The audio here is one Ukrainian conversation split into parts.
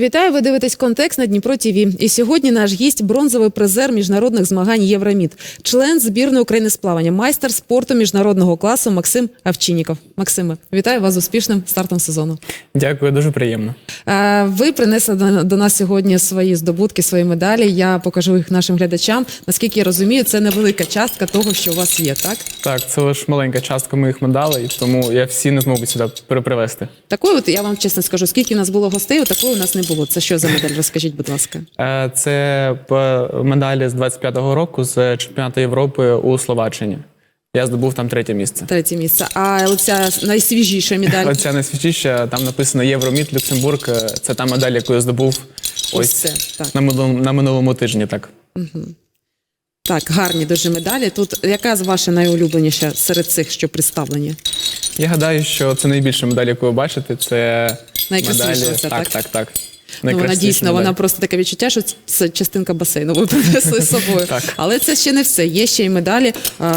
Вітаю, ви дивитесь контекст на Дніпро ТІВІ. І сьогодні наш гість бронзовий призер міжнародних змагань Євроміт, член збірної України з плавання, майстер спорту міжнародного класу Максим Авчиніков. Максиме, вітаю вас з успішним стартом сезону. Дякую, дуже приємно. Ви принесли до- нас сьогодні свої здобутки, свої медалі. Я покажу їх нашим глядачам. Наскільки я розумію, це невелика частка того, що у вас є, так? Так, це лише маленька частка моїх медалей, тому я всі не зможу сюди перепривезти. Такої, от я вам чесно скажу, скільки у нас було гостей, такої у нас не було. Це що за медаль? Розкажіть, будь ласка. Е, Це медалі з 25-го року з чемпіонату Європи у Словаччині. Я здобув там третє місце. Третє місце. А оця найсвіжіша медаль. Оця найсвіжіша, там написано Євроміт Люксембург. Е, Це та медаль, яку я здобув Ось це, так. на минулому, на минулому тижні. Так. Так, гарні дуже медалі. Тут яка з ваша найулюбленіша серед цих, що представлені? Я гадаю, що це найбільша медаль, яку ви бачите. Це медалі. так, так? так, так. Ну, вона дійсно, вона просто таке відчуття, що це частинка басейну. Ви принесли з собою. Так. Але це ще не все. Є ще й медалі а,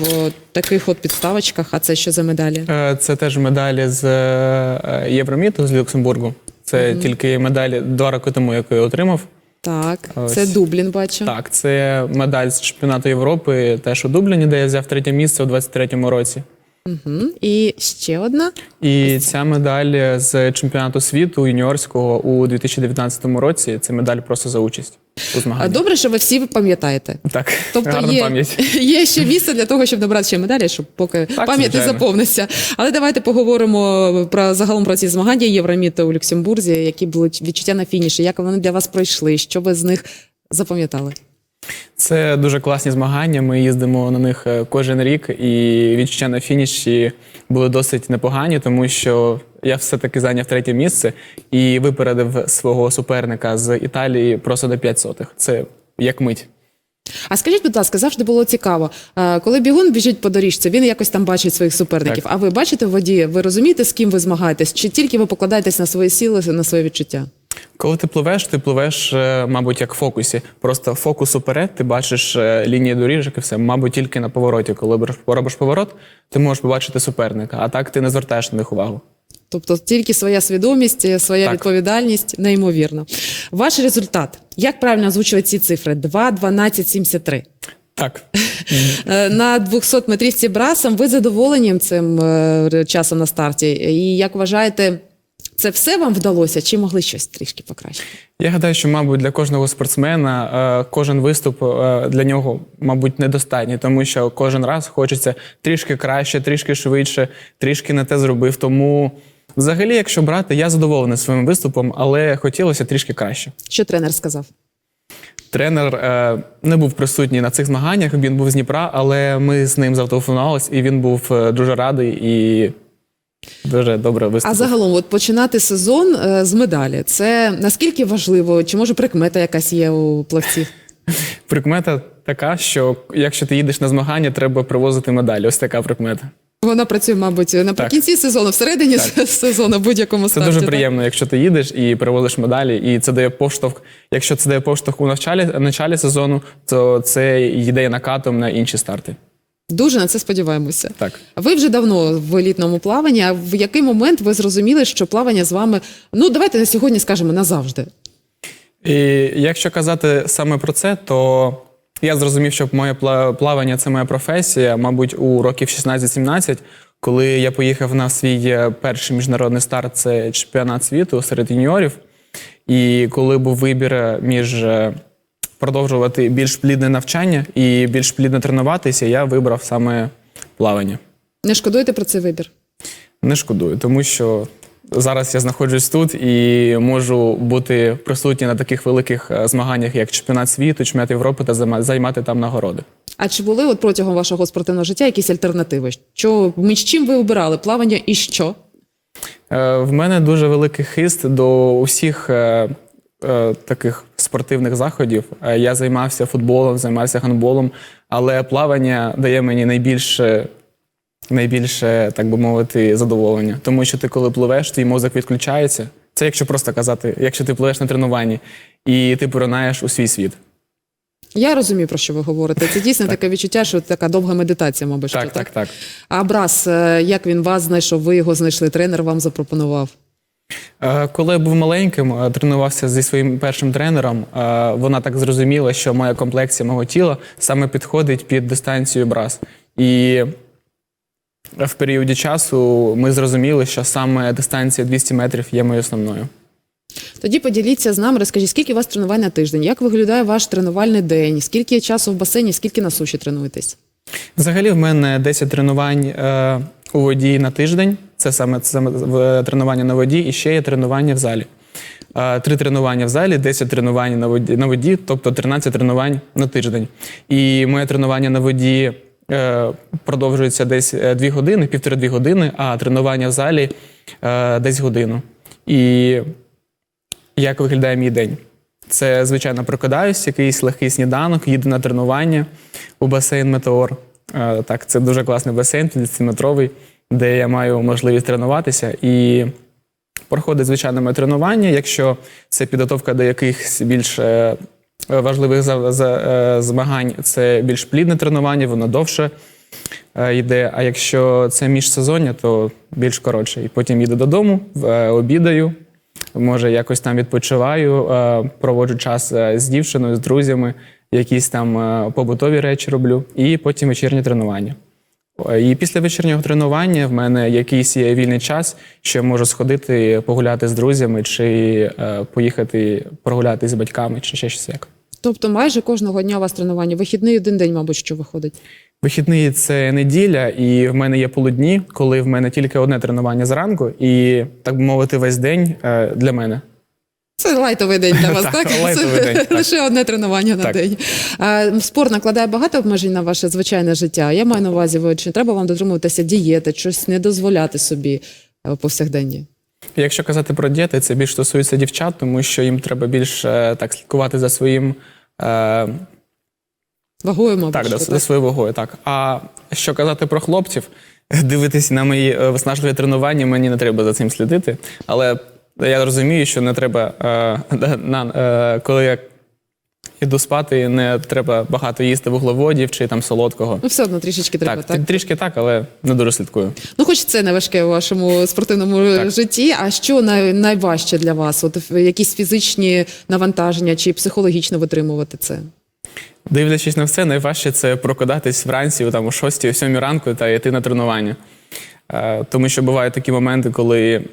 в таких от підставочках. А це що за медалі? Е, Це теж медалі з е, Євроміту з Люксембургу. Це тільки медалі два роки тому, яку я отримав. Так, Ось. це Дублін, бачу. Так, це медаль з чемпіонату Європи, теж у Дубліні, де я взяв третє місце у 23-му році. Мгм. І ще одна. І ця медаль з чемпіонату світу юніорського у 2019 році. Це медаль просто за участь у змаганнях. Добре, що ви всі пам'ятаєте. Так, Тобто гарна є, пам'ять. є ще місце для того, щоб набрати ще медалі, щоб поки Так, пам'ять не заповниться. Але давайте поговоримо про загалом про ці змагання Євроміта у Люксембурзі, які були відчуття на фініші, як вони для вас пройшли, що ви з них запам'ятали. Це дуже класні змагання. Ми їздимо на них е, кожен рік, і відчуття на фініші були досить непогані, тому що я все-таки зайняв третє місце і випередив свого суперника з Італії просто до 5 сотих. Це як мить. А скажіть, будь ласка, завжди було цікаво, е, коли бігун біжить по доріжці, він якось там бачить своїх суперників. Так. А ви бачите в воді, ви розумієте, з ким ви змагаєтесь, чи тільки ви покладаєтесь на свої сили, на свої відчуття? Коли ти пливеш, ти пливеш, е, мабуть, як в фокусі. Просто фокус уперед, ти бачиш е, лінії доріжок і все. Мабуть, тільки на повороті. Коли робиш- поворот, ти можеш побачити суперника, а так ти не звертаєш на них увагу. Тобто тільки своя свідомість, е, своя Так. відповідальність, неймовірно. Ваш результат. Як правильно озвучувати ці цифри? 2, 12, 73. Так. На 200 метрівці брасом ви задоволені цим часом на старті? І як вважаєте, це все вам вдалося? Чи могли щось трішки покращити? Я гадаю, що, мабуть, для кожного спортсмена е, кожен виступ е, для нього, мабуть, недостатній, тому що кожен раз хочеться трішки краще, трішки швидше, трішки не те зробив. Тому, взагалі, якщо брати, я задоволений своїм виступом, але хотілося трішки краще. Що тренер сказав? Тренер е, не був присутній на цих змаганнях, він був з Дніпра, але ми з ним зателефонувалися, і він був е, дуже радий і дуже добре А загалом, от починати сезон е, з медалі. Це наскільки важливо? Чи може прикмета якась є у плавців? Прикмета така, що якщо ти їдеш на змагання, треба привозити медалі. Ось така прикмета. Вона працює, мабуть, наприкінці сезону, всередині сезону, в будь-якому Це старті. дуже так? приємно, якщо ти їдеш і привозиш медалі, і це дає поштовх. Якщо це дає поштовх у началі, началі сезону, то це йде накатом на інші старти. Дуже на це сподіваємося. Так. Ви вже давно в елітному плаванні. А в який момент ви зрозуміли, що плавання з вами, ну давайте на сьогодні скажемо назавжди. І якщо казати саме про це, то я зрозумів, що моє плавання це моя професія, мабуть, у років 16-17, коли я поїхав на свій е, перший міжнародний старт, це чемпіонат світу серед юніорів. І коли був вибір е, між е, продовжувати більш плідне навчання і більш плідно тренуватися, я вибрав саме плавання. Не шкодуєте про цей вибір? Не шкодую, тому що зараз я знаходжусь тут і можу бути присутній на таких великих е, змаганнях, як чемпіонат світу, чемпіонат Європи та займати там нагороди. А чи були от протягом вашого спортивного життя якісь альтернативи? Що між чим ви обирали плавання і що? Е, В мене дуже великий хист до усіх е, таких спортивних заходів. Е, Я займався футболом, займався гандболом, але плавання дає мені найбільше. Найбільше, так би мовити, задоволення. Тому що ти, коли пливеш, твій мозок відключається. Це якщо просто казати, якщо ти пливеш на тренуванні і ти поринаєш у свій світ. Я розумію, про що ви говорите. Це дійсно таке відчуття, що така довга медитація, мабуть. Так, що, так, так. А Брас, е, як він вас знайшов? Ви його знайшли? Тренер вам запропонував? Е, Коли я був маленьким, е, тренувався зі своїм першим тренером. е, Вона так зрозуміла, що моя комплекція мого тіла саме підходить під дистанцію брас. І в періоді часу ми зрозуміли, що саме дистанція 200 метрів є моєю основною. Тоді поділіться з нами, розкажіть, скільки у вас тренувань на тиждень, як виглядає ваш тренувальний день, скільки часу в басейні, скільки на суші тренуєтесь? Взагалі, в мене 10 тренувань е, у воді на тиждень. Це саме, саме тренування на воді, і ще є тренування в залі. Е, Три тренування в залі, 10 тренувань на воді, на воді, тобто 13 тренувань на тиждень. І моє тренування на воді е, продовжується десь 2 години, півтори-дві години, а тренування в залі е, десь годину. І як виглядає мій день? Це, звичайно, прокидаюсь, якийсь легкий сніданок, їду на тренування у басейн Метеор. Е, Так, це дуже класний басейн, 50-метровий, де я маю можливість тренуватися. І проходить звичайно моє тренування. Якщо це підготовка до якихось більш е, важливих е, змагань, це більш плідне тренування, воно довше е, йде. А якщо це міжсезоння, то більш коротше. І потім їду додому, обідаю, може якось там відпочиваю, проводжу час з дівчиною, з друзями, якісь там побутові речі роблю, і потім вечірнє тренування. Е, І після вечірнього тренування в мене якийсь є вільний час, що я можу сходити погуляти з друзями, чи е, поїхати прогуляти з батьками, чи ще щось як. Тобто майже кожного дня у вас тренування, вихідний один день, мабуть, що виходить. Вихідний це неділя, і в мене є полудні, коли в мене тільки одне тренування зранку, і так би мовити, весь день е, для мене. Лайтовий день для вас, Так, так? лайтовий день, так. лише одне тренування на Так. день. А, спорт накладає багато обмежень на ваше звичайне життя. Я маю на увазі, ви чи треба вам дотримуватися дієти, щось не дозволяти собі е, повсякденні? Якщо казати про діти, це більш стосується дівчат, тому що їм треба більш е, так слідкувати за своїм е, Вагою, мабуть, так, що, за своєю вагою. Так. А що казати про хлопців, дивитись на мої е, виснажливі тренування, мені не треба за цим слідити. Але я розумію, що не треба, е, на, е, коли я йду спати, не треба багато їсти вуглеводів чи там солодкого. Ну, все одно трішечки треба, так, так? трішки так, але не дуже слідкую. Ну, хоч це не важке у вашому спортивному Так. житті. А що най, найважче для вас? От якісь фізичні навантаження чи психологічно витримувати це? Дивлячись на все, найважче це прокидатись вранці там, о 6 о 7 ранку та йти на тренування. Е, тому що бувають такі моменти, коли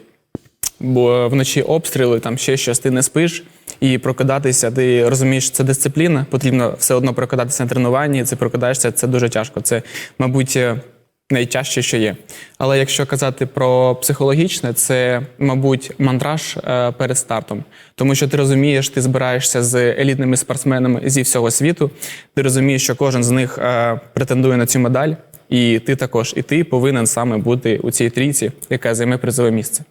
бо вночі обстріли, там ще щось, ти не спиш, і прокидатися, ти розумієш, це дисципліна, потрібно все одно прокидатися на тренуванні, це прокидаєшся, це дуже тяжко. Це, мабуть, е, найтяжче, що є. Але якщо казати про психологічне, це, мабуть, мандраж е, перед стартом. Тому що ти розумієш, ти збираєшся з елітними спортсменами зі всього світу. Ти розумієш, що кожен з них е, претендує на цю медаль, і ти також, і ти повинен саме бути у цій трійці, яка займе призове місце.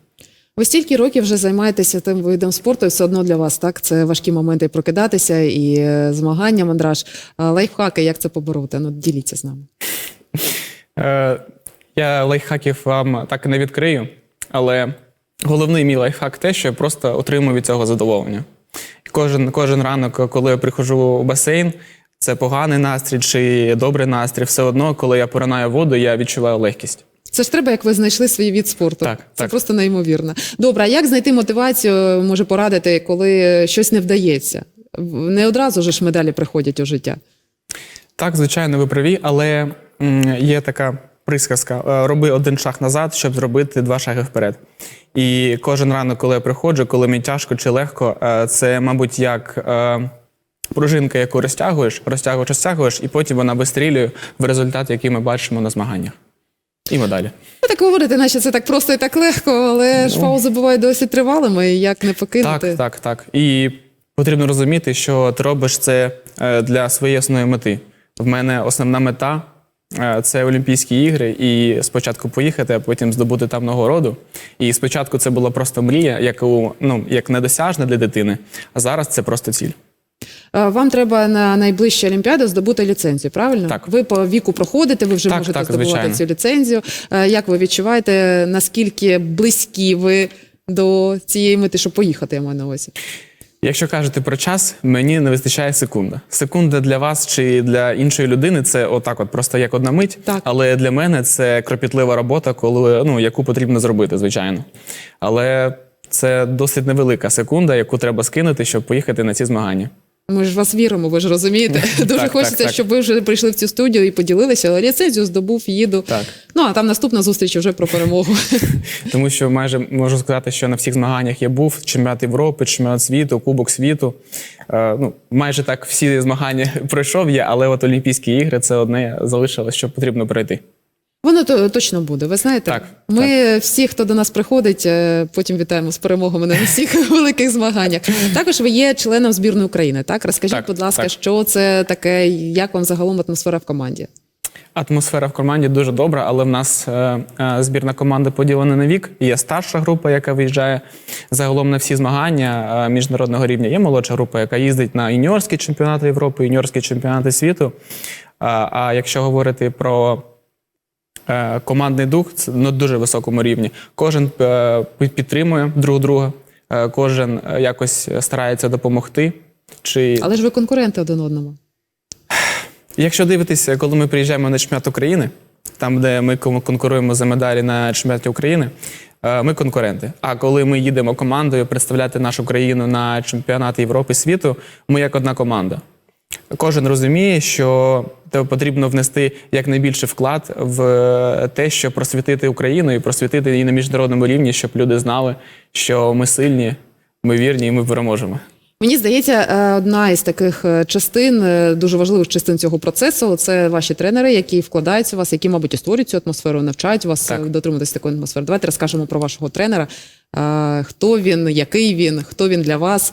Ви стільки років вже займаєтеся тим видом спорту, і все одно для вас так. Це важкі моменти прокидатися і е, змагання, мандраж. Лайфхаки, як це побороти? Ну, діліться з нами. Е, я лайфхаків вам так і не відкрию, але головний мій лайфхак те, що я просто отримую від цього задоволення. Кожен, кожен ранок, коли я приходжу у басейн, це поганий настрій чи добрий настрій, все одно, коли я поринаю воду, я відчуваю легкість. Це ж треба, як ви знайшли свій від спорту. Так, це так. просто неймовірно. Добре, а як знайти мотивацію, може порадити, коли щось не вдається? Не одразу ж медалі приходять у життя. Так, звичайно, ви праві, але є така присказка: е, роби один шаг назад, щоб зробити два шаги вперед. І кожен ранок, коли я приходжу, коли мені тяжко чи легко, е, це, мабуть, як е, пружинка, яку розтягуєш, розтягуєш, розтягуєш, і потім вона вистрілює в результат, який ми бачимо на змаганнях. І медалі. Ви так говорите, наче це так просто і так легко, але ж паузи бувають досить тривалими, і як не покинути. Так, так, так. І потрібно розуміти, що ти робиш це е, для своєї основної мети. В мене основна мета е, це Олімпійські ігри, і спочатку поїхати, а потім здобути там нагороду. І спочатку це була просто мрія, яку ну як недосяжна для дитини. А зараз це просто ціль. Е, Вам треба на найближчі Олімпіади здобути ліцензію, правильно? Так. Ви по віку проходите, ви вже Так, можете так, здобувати звичайно. цю ліцензію. Е, Як ви відчуваєте, наскільки близькі ви до цієї мети, щоб поїхати, я маю на увазі? Якщо кажете про час, мені не вистачає секунда. Секунда для вас чи для іншої людини це отак, от просто як одна мить. Так. Але для мене це кропітлива робота, коли ну яку потрібно зробити, звичайно. Але Це досить невелика секунда, яку треба скинути, щоб поїхати на ці змагання. Ми ж вас віримо, ви ж розумієте. Дуже так, хочеться, так. щоб ви вже прийшли в цю студію і поділилися. Ліцензію здобув, їду. Так. Ну а там наступна зустріч вже про перемогу. Тому що майже можу сказати, що на всіх змаганнях я був чемпіонат Європи, чемпіонат світу, Кубок світу. Е, ну, майже так всі змагання пройшов я, але от Олімпійські ігри це одне залишилось, що потрібно пройти. Воно то точно буде. Ви знаєте, Так, ми всі, хто до нас приходить, е, потім вітаємо з перемогами на всіх великих змаганнях. Також ви є членом збірної України. Так, розкажіть, Так, будь ласка, так. що це таке, як вам загалом атмосфера в команді? Атмосфера в команді дуже добра, але в нас е, е, збірна команда поділена на вік. Є старша група, яка виїжджає загалом на всі змагання е, міжнародного рівня. Є молодша група, яка їздить на юніорські чемпіонати Європи, юніорські чемпіонати світу. А, а якщо говорити про командний дух, на дуже високому рівні. Кожен е, підтримує друг друга, е, кожен е, якось старається допомогти. Чи Але ж ви конкуренти один одному. Якщо дивитися, коли ми приїжджаємо на чемпіонат України, там, де ми конкуруємо за медалі на чемпіонаті України, е, ми конкуренти. А коли ми їдемо командою представляти нашу країну на чемпіонат Європи світу, ми як одна команда. Кожен розуміє, що тебе потрібно внести якнайбільший вклад в те, щоб просвітити Україну і просвітити її на міжнародному рівні, щоб люди знали, що ми сильні, ми вірні і ми переможемо. Мені здається, е, одна із таких е, частин, е, дуже важливих частин цього процесу, це ваші тренери, які вкладаються в вас, які, мабуть, і створюють цю атмосферу, навчають вас Так. дотримуватись такої атмосфери. Давайте розкажемо про вашого тренера. Хто він, який він, хто він для вас,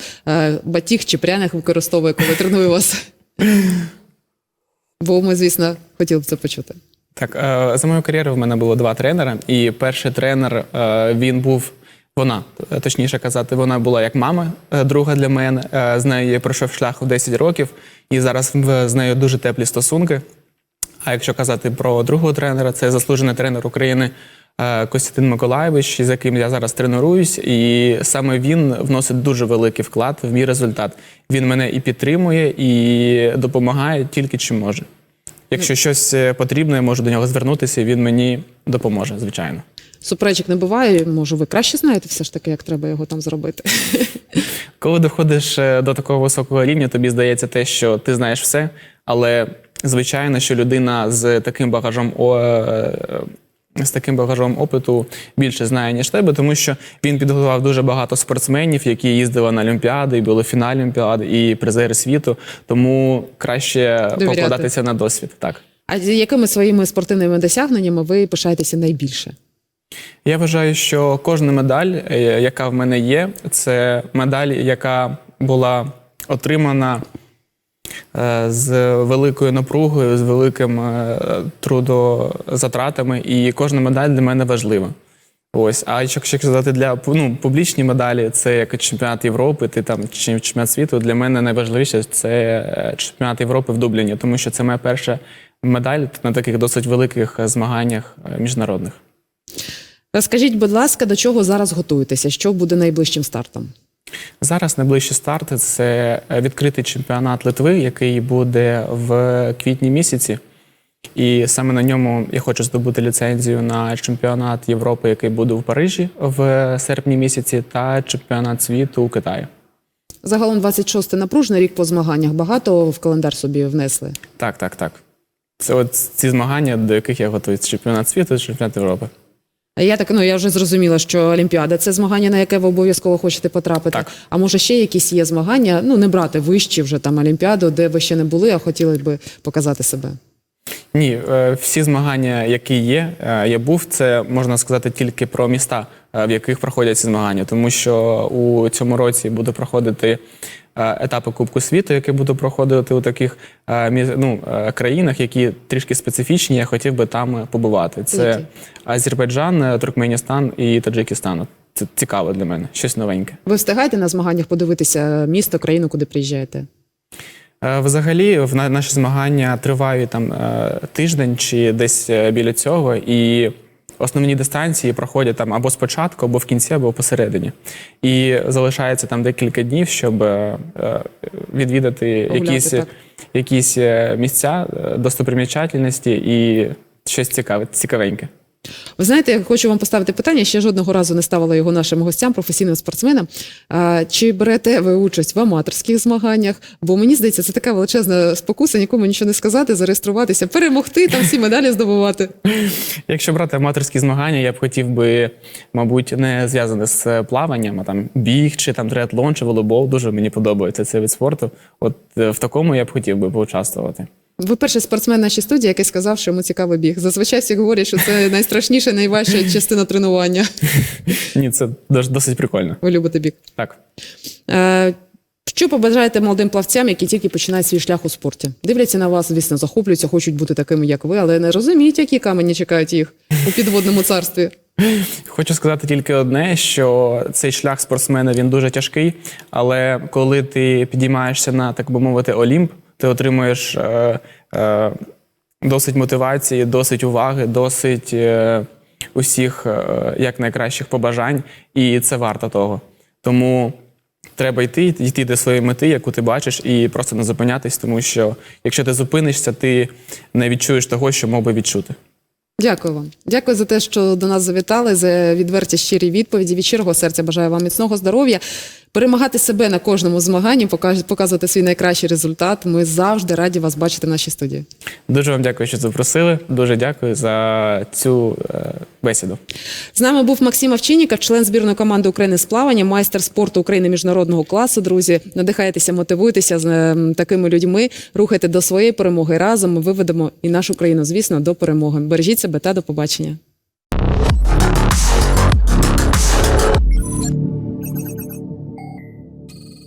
батіг чи пряник використовує, коли тренує вас. Бо ми, звісно, хотіли б це почути. Так, за мою кар'єру в мене було два тренера, і перший тренер він був. Вона, е, точніше казати, вона була як мама е, друга для мене. Е, З нею я пройшов шлях в 10 років, і зараз з нею дуже теплі стосунки. А якщо казати про другого тренера, це заслужений тренер України Костянтин Миколаєвич, з яким я зараз тренуюсь, і саме він вносить дуже великий вклад в мій результат. Він мене і підтримує, і допомагає тільки чим може. Якщо щось потрібно, я можу до нього звернутися, і він мені допоможе, звичайно. Суперечок не буває. Може, ви краще знаєте все ж таки, як треба його там зробити. Коли доходиш е, до такого високого рівня, тобі здається те, що ти знаєш все, але звичайно, що людина з таким багажом о, е, з таким багажом опиту більше знає, ніж тебе, тому що він підготував дуже багато спортсменів, які їздили на Олімпіади, і були фіналі Олімпіади, і призери світу. Тому краще Довіряти. покладатися на досвід. Так. А якими своїми спортивними досягненнями ви пишаєтеся найбільше? Я вважаю, що кожна медаль, е, яка в мене є, це медаль, яка була отримана е, з великою напругою, з великим е, трудозатратами, і кожна медаль для мене важлива. Ось, а якщо казати для ну, публічні медалі, це як чемпіонат Європи, ти там чемпіонат світу. Для мене найважливіше це чемпіонат Європи в Дубліні, тому що це моя перша медаль на таких досить великих змаганнях міжнародних. Розкажіть, будь ласка, до чого зараз готуєтеся? Що буде найближчим стартом? Зараз найближчі старти це відкритий чемпіонат Литви, який буде в квітні місяці. І саме на ньому я хочу здобути ліцензію на чемпіонат Європи, який буде в Парижі в серпні місяці, та чемпіонат світу у Китаї. Загалом 26-й напружений рік по змаганнях. Багато в календар собі внесли. Так, так, так. Це от ці змагання, до яких я готуюсь: чемпіонат світу, чемпіонат Європи. Я так ну я вже зрозуміла, що Олімпіада це змагання, на яке ви обов'язково хочете потрапити. Так. А може ще якісь є змагання? Ну не брати вищі вже там Олімпіаду, де ви ще не були, а хотіли би показати себе. Ні, е, всі змагання, які є, е, я був, це можна сказати тільки про міста, е, в яких проходять ці змагання, тому що у цьому році буде проходити етапи Кубку світу, які буду проходити у таких е, ну, е, країнах, які трішки специфічні. Я хотів би там е, побувати. Це Азербайджан, е, Туркменістан і Таджикистан. Це цікаво для мене, щось новеньке. Ви встигаєте на змаганнях подивитися місто, країну, куди приїжджаєте? Е, Взагалі, в наші змагання тривають там е, тиждень чи десь е, біля цього, і основні дистанції проходять там або спочатку, або в кінці, або посередині. І залишається там декілька днів, щоб е, е, відвідати якісь, так. якісь е, місця, достопримічательності і щось цікаве, цікавеньке. Ви знаєте, я хочу вам поставити питання. Ще жодного разу не ставила його нашим гостям, професійним спортсменам. А, чи берете ви участь в аматорських змаганнях? Бо мені здається, це така величезна спокуса, нікому нічого не сказати, зареєструватися, перемогти там всі медалі здобувати. Якщо брати аматорські змагання, я б хотів би, мабуть, не зв'язане з плаванням, а там біг, чи там триатлон, чи волейбол. Дуже мені подобається цей вид спорту. От е, в такому я б хотів би поучаствувати. Ви перший спортсмен нашій студії, який сказав, що йому цікавий біг. Зазвичай всі говорять, що це найстрашніша, найважча частина тренування. Ні, це досить прикольно. Ви любите біг. Так. Е, Що побажаєте молодим плавцям, які тільки починають свій шлях у спорті? Дивляться на вас, звісно, захоплюються, хочуть бути такими, як ви, але не розуміють, які камені чекають їх у підводному царстві. Хочу сказати тільки одне: що цей шлях спортсмена він дуже тяжкий, але коли ти підіймаєшся на, так би мовити, Олімп, ти отримуєш е, е, досить мотивації, досить уваги, досить е, усіх е, як найкращих побажань, і це варто того. Тому треба йти, йти до своєї мети, яку ти бачиш, і просто не зупинятись, тому що якщо ти зупинишся, ти не відчуєш того, що мог би відчути. Дякую вам. Дякую за те, що до нас завітали, за відверті щирі відповіді. Від щирого серця бажаю вам міцного здоров'я, перемагати себе на кожному змаганні, показувати свій найкращий результат. Ми завжди раді вас бачити в нашій студії. Дуже вам дякую, що запросили. Дуже дякую за цю е, бесіду. З нами був Максим Овчинніков, член збірної команди України з плавання, майстер спорту України міжнародного класу. Друзі, надихайтеся, мотивуйтеся з е, такими людьми, рухайте до своєї перемоги. Разом ми виведемо і нашу країну, звісно, до перемоги. Бережіть себе та до побачення.